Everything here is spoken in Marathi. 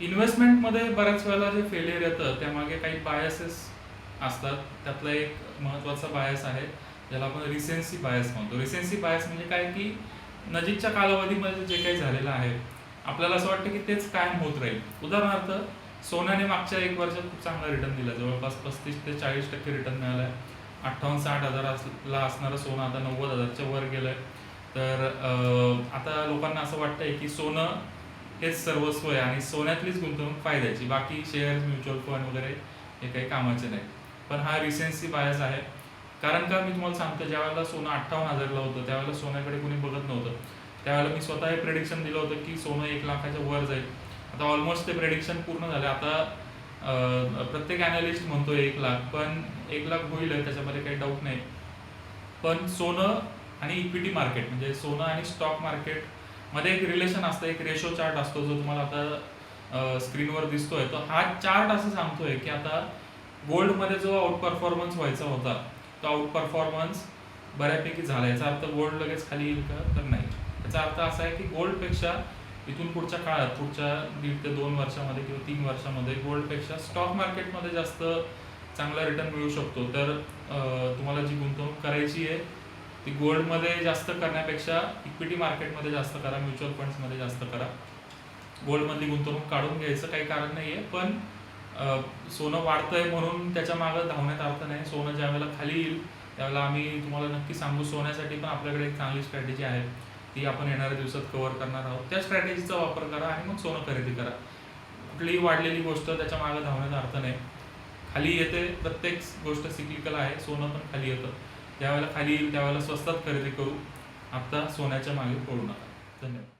इन्व्हेस्टमेंटमध्ये बऱ्याच वेळेला जे फेलियर येतं त्यामागे काही बायसेस असतात. त्यातला एक महत्त्वाचा बायस आहे ज्याला आपण रिसेन्सी बायस म्हणतो. रिसेन्सी बायस म्हणजे काय? की नजीकच्या कालावधीमध्ये जे काही झालेलं आहे आपल्याला असं वाटतं की तेच कायम होत राहील. उदाहरणार्थ सोन्याने मागच्या एक वर्षात खूप चांगला रिटर्न दिला. जवळपास पस्तीस ते चाळीस टक्के रिटर्न मिळाला आहे अठ्ठावन्न साठ हजाराला असणारं सोनं आता नव्वद हजारच्या वर गेलं आहे तर आता लोकांना असं वाटतंय की सोनं हेच सर्वस्व आहे आणि सोन्यातलीच गुंतवणूक फायद्याची. बाकी शेअर्स म्युच्युअल फंड वगैरे हे काही कामाचे नाही. पण हा रिसेन्सी बायस आहे. कारण का मी तुम्हाला सांगतो ज्यावेळेला सोनं अठ्ठावन्न हजारला होतं त्यावेळेला सोन्याकडे कोणी बघत नव्हतं. त्यावेळेला मी स्वतः हे प्रेडिक्शन दिलं होतं की सोनं एक लाखाच्या वर जाईल. आता ऑलमोस्ट ते प्रेडिक्शन पूर्ण झालं. आता प्रत्येक अनालिस्ट म्हणतोय एक लाख पण एक लाख होईल त्याच्यामध्ये काही डाऊट नाही. पण सोनं आणि इक्विटी मार्केट म्हणजे सोनं आणि स्टॉक मार्केट मध्ये एक रिलेशन असतं एक रेशो चार्ट असतो जो तुम्हाला आता स्क्रीनवर दिसतोय. तो हा चार्ट असं सांगतोय की आता गोल्डमध्ये जो आउट परफॉर्मन्स व्हायचा होता तो आउट परफॉर्मन्स बऱ्यापैकी झाला. याचा अर्थ गोल्ड लगेच खाली येईल का? तर नाही. याचा अर्थ असा आहे की गोल्डपेक्षा इथून पुढच्या काळात पुढच्या दीड ते दोन वर्षामध्ये किंवा तीन वर्षामध्ये गोल्डपेक्षा स्टॉक मार्केटमध्ये जास्त चांगला रिटर्न मिळू शकतो. तर तुम्हाला जी गुंतवणूक करायची आहे ती गोल्डमध्ये जास्त करण्यापेक्षा इक्विटी मार्केटमध्ये जास्त करा म्युच्युअल फंड्समध्ये जास्त करा. गोल्डमधली गुंतवणूक काढून घ्यायचं काही कारण नाही आहे पण सोनं वाढतंय म्हणून त्याच्या मागं धावण्यात अर्थ नाही. सोनं ज्या वेळेला खाली येईल त्यावेळेला आम्ही तुम्हाला नक्की सांगू सोन्यासाठी पण आपल्याकडे एक चांगली स्ट्रॅटेजी आहे. ती आपण येणाऱ्या दिवसात कव्हर करणार आहोत. त्या स्ट्रॅटेजीचा वापर करा आणि मग सोनं खरेदी करा. कुठलीही वाढलेली गोष्ट त्याच्या मागं धावण्याचा अर्थ नाही. खाली येते प्रत्येक गोष्ट सिक्लिकल आहे. सोनं पण खाली येतं. ज्यावेळेला खाली येईल त्यावेळेला स्वस्तात खरेदी करू. आता सोन्याच्या मागे पडू नका. धन्यवाद.